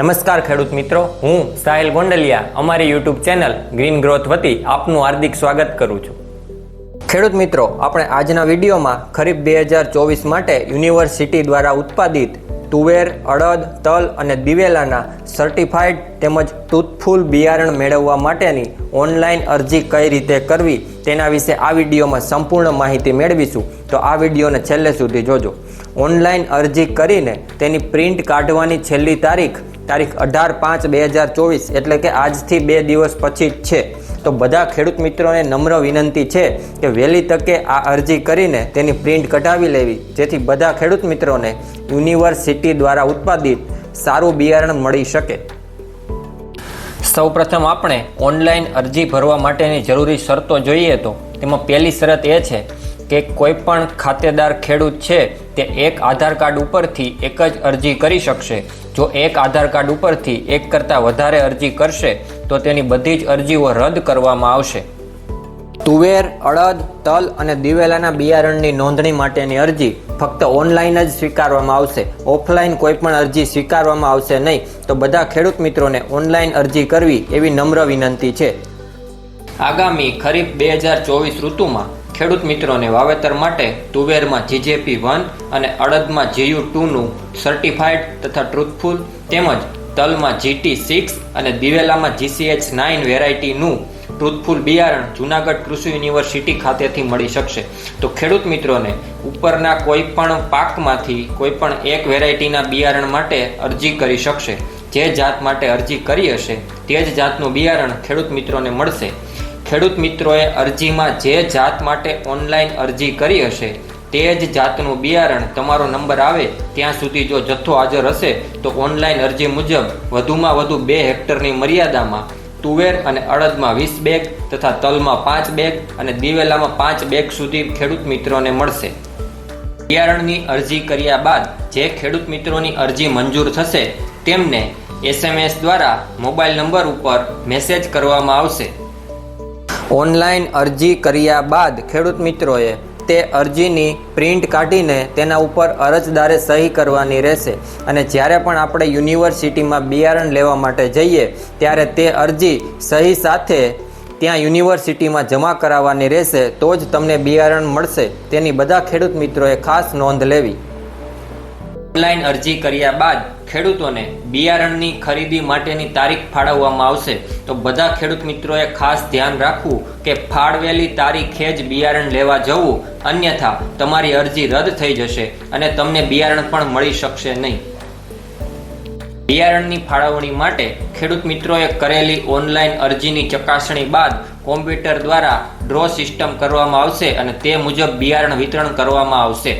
નમસ્કાર ખેડૂત મિત્રો, હું સાહિલ ગોંડલિયા, અમારી યુટ્યુબ ચેનલ ગ્રીન ગ્રોથ વતી આપનું હાર્દિક સ્વાગત કરું છું. ખેડૂત મિત્રો, આપણે આજના વિડીયોમાં ખરીફ બે હજાર ચોવીસ માટે યુનિવર્સિટી દ્વારા ઉત્પાદિત તુવેર, અડદ, તલ અને દિવેલાના સર્ટિફાઈડ તેમજ ટૂથફુલ બિયારણ મેળવવા માટેની ઓનલાઈન અરજી કઈ રીતે કરવી તેના વિશે આ વિડીયોમાં સંપૂર્ણ માહિતી મેળવીશું. તો આ વિડીયોને છેલ્લે સુધી જોજો. ઓનલાઈન અરજી કરીને તેની પ્રિન્ટ કાઢવાની છેલ્લી તારીખ તારીખ અઢાર પાંચ બે હજાર ચોવીસ, એટલે કે આજથી બે દિવસ પછી જ છે. તો બધા ખેડૂત મિત્રોને નમ્ર વિનંતી છે કે વહેલી તકે આ અરજી કરીને તેની પ્રિન્ટ કઢાવી લેવી. જેથી બધા ખેડૂત મિત્રોને યુનિવર્સિટી દ્વારા ઉત્પાદિત સારું બિયારણ મળી શકે. સૌપ્રથમ આપણે ઓનલાઈન અરજી ભરવા માટેની જરૂરી શરતો જોઈએ તો તેમાં પહેલી શરત એ છે કે કોઈ પણ ખાતેદાર ખેડૂત છે તે એક આધાર કાર્ડ ઉપરથી એક જ અરજી કરી શકશે. જો એક આધાર કાર્ડ ઉપરથી એક કરતાં વધારે અરજી કરશે તો તેની બધી જ અરજીઓ રદ કરવામાં આવશે. તુવેર, અડદ, તલ અને દિવેલાના બિયારણની નોંધણી માટેની અરજી ફક્ત ઓનલાઈન જ સ્વીકારવામાં આવશે. ઓફલાઈન કોઈ પણ અરજી સ્વીકારવામાં આવશે નહીં, તો બધા ખેડૂત મિત્રોને ઓનલાઈન અરજી કરવી એવી નમ્ર વિનંતી છે. આગામી ખરીફ બે હજાર ચોવીસ ઋતુમાં ખેડૂત મિત્રોને વાવેતર માટે તુવેરમાં જીજેપી વન અને અડદમાં જીયુ ટુનું સર્ટિફાઈડ તથા ટ્રુથફુલ તેમજ તલમાં જીટી સિક્સ અને દિવેલામાં જીસીએચ નાઇન વેરાયટીનું ટ્રુથફુલ બિયારણ જુનાગઢ કૃષિ યુનિવર્સિટી ખાતેથી મળી શકશે. તો ખેડૂત મિત્રોને, ઉપરના કોઈ પણ પાકમાંથી કોઈ પણ એક વેરાયટીના બિયારણ માટે અરજી કરી શકશે. જે જાત માટે અરજી કરી હશે, તે જ જાતનું બિયારણ ખેડૂત મિત્રોને મળશે. ખેડૂત મિત્રોએ અરજીમાં જે જાત માટે ઓનલાઈન અરજી કરી હશે તે જ જાતનું બિયારણ તમારો નંબર આવે ત્યાં સુધી જો જથ્થો હાજર હશે તો ઓનલાઈન અરજી મુજબ વધુમાં વધુ બે હેક્ટરની મર્યાદામાં તુવેર અને અડદમાં વીસ બેગ તથા તલમાં પાંચ બેગ અને દિવેલામાં પાંચ બેગ સુધી ખેડૂત મિત્રોને મળશે. બિયારણની અરજી કર્યા બાદ જે ખેડૂત મિત્રોની અરજી મંજૂર થશે તેમને એસએમએસ દ્વારા મોબાઈલ નંબર ઉપર મેસેજ કરવામાં આવશે. ઓનલાઈન અરજી કર્યા બાદ ખેડૂત મિત્રોએ તે અરજીની પ્રિન્ટ કાઢીને તેના ઉપર અરજદારે સહી કરવાની રહેશે. અને જ્યારે પણ આપણે યુનિવર્સિટીમાં બિયારણ લેવા માટે જઈએ, ત્યારે તે અરજી સહી સાથે ત્યાં યુનિવર્સિટીમાં જમા કરાવવાની રહેશે, તો જ તમને બિયારણ મળશે. તેની બધા ખેડૂત મિત્રોએ ખાસ નોંધ લેવી. ઓનલાઈન અરજી કર્યા બાદ ખેડૂતોને બિયારણની ખરીદી માટેની તારીખ ફાળવવામાં આવશે. તો બધા ખેડૂત મિત્રોએ ખાસ ધ્યાન રાખવું કે ફાળવેલી તારીખે જ બિયારણ લેવા જવું, અન્યથા તમારી અરજી રદ થઈ જશે અને તમને બિયારણ પણ મળી શકશે નહીં. બિયારણની ફાળવણી માટે ખેડૂત મિત્રોએ કરેલી ઓનલાઈન અરજીની ચકાસણી બાદ કોમ્પ્યુટર દ્વારા ડ્રો સિસ્ટમ કરવામાં આવશે અને તે મુજબ બિયારણ વિતરણ કરવામાં આવશે.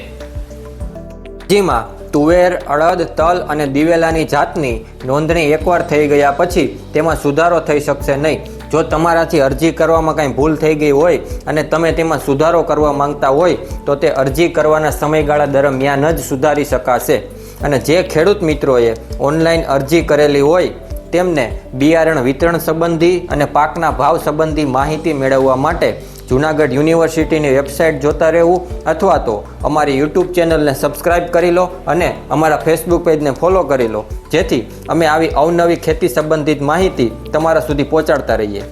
જેમાં તુવેર, અડદ, તલ અને દિવેલાની જાતની નોંધણી એકવાર થઈ ગયા પછી તેમાં સુધારો થઈ શકશે નહીં. જો તમારાથી અરજી કરવામાં કાંઈ ભૂલ થઈ ગઈ હોય અને તમે તેમાં સુધારો કરવા માંગતા હોય, તો તે અરજી કરવાના સમયગાળા દરમિયાન જ સુધારી શકાશે. અને જે ખેડૂત મિત્રોએ ઓનલાઈન અરજી કરેલી હોય, તેમને બિયારણ વિતરણ સંબંધી અને પાકના ભાવ સંબંધી માહિતી મેળવવા માટે જુનાગઢ યુનિવર્સિટીની વેબસાઇટ જોતા રહેવું અથવા તો અમારી યુટ્યુબ ચેનલને સબસ્ક્રાઇબ કરી લો અને અમારા ફેસબુક પેજને ફોલો કરી લો. જેથી અમે આવી અવનવી ખેતી સંબંધિત માહિતી તમારા સુધી પહોંચાડતા રહીએ.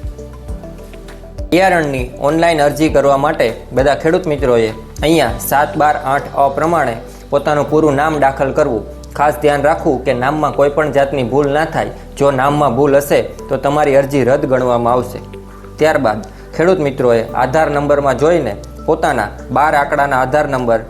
બિયારણની ઓનલાઈન અરજી કરવા માટે બધા ખેડૂત મિત્રોએ અહીંયા સાત બાર આઠ અ પ્રમાણે પોતાનું પૂરું નામ દાખલ કરવું. ખાસ ધ્યાન રાખવું કે નામમાં કોઈ પણ જાતની ભૂલ ના થાય. જો નામમાં ભૂલ હશે તો તમારી અરજી રદ ગણવામાં આવશે. ત્યારબાદ ખેડૂત મિત્રોએ આધાર નંબરમાં જોઈને પોતાના બાર આંકડાના આધાર નંબર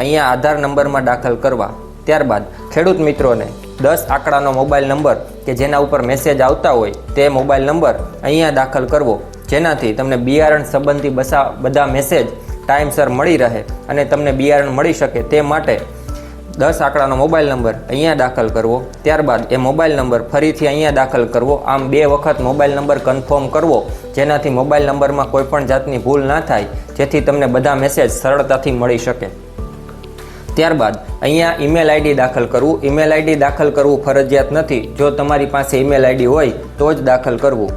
અહીંયા આધાર નંબરમાં દાખલ કરવા. ત્યારબાદ ખેડૂત મિત્રોને દસ આંકડાનો મોબાઈલ નંબર કે જેના ઉપર મેસેજ આવતા હોય તે મોબાઈલ નંબર અહીંયા દાખલ કરવો. જેનાથી તમને બિયારણ સંબંધી બસા, બધા મેસેજ ટાઈમસર મળી રહે અને તમને બિયારણ મળી શકે તે માટે દસ આંકડાનો મોબાઈલ નંબર અહીંયા દાખલ કરવો, ત્યારબાદ એ મોબાઈલ નંબર ફરીથી અહીંયા દાખલ કરવો, આમ બે વખત મોબાઈલ નંબર કન્ફર્મ કરવો, જેનાથી મોબાઈલ નંબરમાં કોઈ પણ જાતની ભૂલ ના થાય, જેથી તમને બધા મેસેજ સરળતાથી મળી શકે. ત્યારબાદ અહીંયા ઈમેલ આઈડી દાખલ કરવું ઈમેલ આઈડી દાખલ કરવું ફરજિયાત નથી, જો તમારી પાસે ઈમેલ આઈડી હોય, તો જ દાખલ કરવું.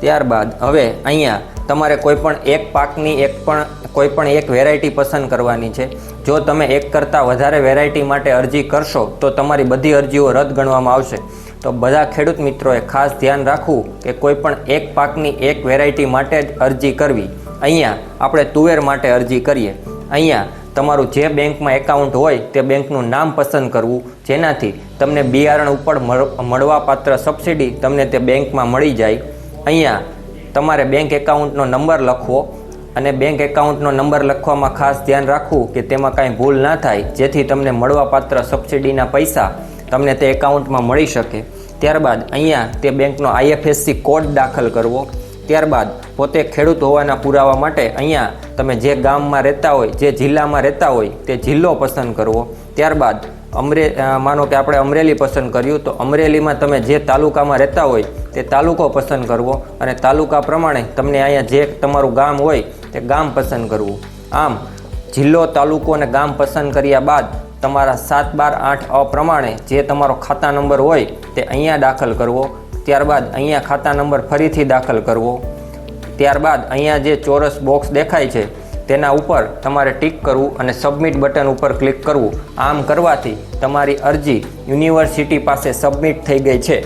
ત્યારબાદ હવે અહીંયા તમારે કોઈ પણ એક પાકની, એક પણ કોઈ પણ એક વેરાયટી પસંદ કરવાની છે. જો તમે એક કરતાં વધારે વેરાયટી માટે અરજી કરશો, તો તમારી બધી અરજીઓ રદ ગણવામાં આવશે. તો બધા ખેડૂત મિત્રોએ ખાસ ધ્યાન રાખવું કે કોઈ પણ એક પાકની એક વેરાયટી માટે જ અરજી કરવી. અહીંયા આપણે તુવેર માટે અરજી કરીએ. અહીંયા તમારું જે બેંકમાં એકાઉન્ટ હોય, તે બેંકનું નામ પસંદ કરવું. જેનાથી તમને બિયારણ ઉપર મળ- મળવાપાત્ર સબસિડી તમને તે બેંકમાં મળી જાય. અહીંયા તમારે બેંક એકાઉન્ટનો નંબર લખવો. અને બેંક એકાઉન્ટનો નંબર લખવામાં ખાસ ધ્યાન રાખવું કે તેમાં કાંઈ ભૂલ ના થાય, જેથી તમને મળવાપાત્ર સબસિડીના પૈસા તમને તે એકાઉન્ટમાં મળી શકે. ત્યારબાદ અહીંયા તે બેંકનો આઈએફએસસી કોડ દાખલ કરવો. ત્યારબાદ પોતે ખેડૂત હોવાના પુરાવા માટે અહીંયા તમે જે ગામમાં રહેતા હોય, જે જિલ્લામાં રહેતા હોય, તે જિલ્લો પસંદ કરવો. ત્યારબાદ અમરે માનો કે આપણે અમરેલી પસંદ કર્યું, તો અમરેલીમાં તમે જે તાલુકામાં રહેતા હોય, તે તાલુકો પસંદ કરવો. અને તાલુકા પ્રમાણે તમને અહીંયા જે તમારું ગામ હોય તે ગામ પસંદ કરવું. આમ, જિલ્લો, તાલુકો અને ગામ પસંદ કર્યા બાદ તમારા સાત બાર આઠ અ પ્રમાણે જે તમારો ખાતા નંબર હોય તે અહીંયા દાખલ કરવો. ત્યારબાદ અહીંયા ખાતા નંબર ફરીથી દાખલ કરવો. ત્યારબાદ અહીંયા જે ચોરસ બોક્સ દેખાય છે, તેના ઉપર તમારે ટિક કરવું અને સબમિટ બટન ઉપર ક્લિક કરવું. આમ કરવાથી તમારી અરજી યુનિવર્સિટી પાસે સબમિટ થઈ ગઈ છે.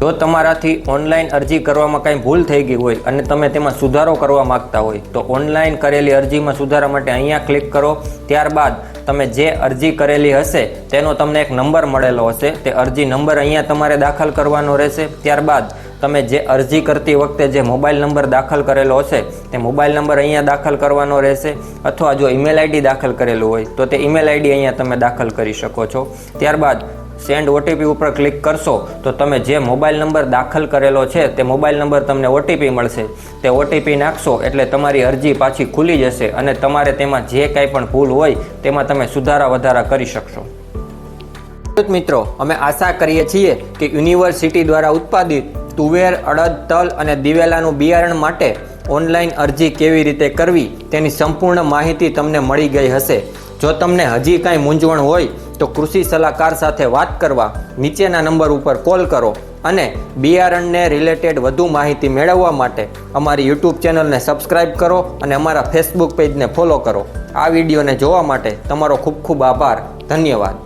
જો તમારાથી ઓનલાઈન અરજી કરવામાં કાંઈ ભૂલ થઈ ગઈ હોય અને તમે તેમાં સુધારો કરવા માંગતા હોય, તો ઓનલાઈન કરેલી અરજીમાં સુધારા માટે અહીંયા ક્લિક કરો. ત્યારબાદ તમે જે અરજી કરેલી હશે, તેનો તમને એક નંબર મળેલો હશે. તે અરજી નંબર અહીંયા તમારે દાખલ કરવાનો રહેશે. ત્યારબાદ તમે જે અરજી કરતી વખતે જે મોબાઈલ નંબર દાખલ કરેલો હશે, તે મોબાઈલ નંબર અહીંયા દાખલ કરવાનો રહેશે. અથવા જો ઈમેલ આઈડી દાખલ કરેલું હોય, તો તે ઈમેલ આઈડી અહીંયા તમે દાખલ કરી શકો છો. ત્યારબાદ સેન્ડ ઓટીપી ઉપર ક્લિક કરશો, તો તમે જે મોબાઈલ નંબર દાખલ કરેલો છે, તે મોબાઈલ નંબર તમને ઓટીપી મળશે. તે ઓટીપી નાખશો એટલે તમારી અરજી પાછી ખુલી જશે અને તમારે તેમાં જે કાંઈ પણ ભૂલ હોય, તેમાં તમે સુધારા વધારા કરી શકશો. મિત્રો, અમે આશા કરીએ છીએ કે યુનિવર્સિટી દ્વારા ઉત્પાદિત તુવેર, અડદ, તલ અને દિવેલાનું બિયારણ માટે ઓનલાઈન અરજી કેવી રીતે કરવી તેની સંપૂર્ણ માહિતી તમને મળી ગઈ હશે. જો તમને હજી કાંઈ મૂંઝવણ હોય તો કૃષિ સલાહકાર સાથે વાત કરવા નીચેના નંબર ઉપર કોલ કરો અને બિયારણને રિલેટેડ વધુ માહિતી મેળવવા માટે અમારી યુટ્યુબ ચેનલને સબસ્ક્રાઇબ કરો અને અમારા ફેસબુક પેજને ફોલો કરો. આ વિડીયોને જોવા માટે તમારો ખૂબ ખૂબ આભાર. ધન્યવાદ.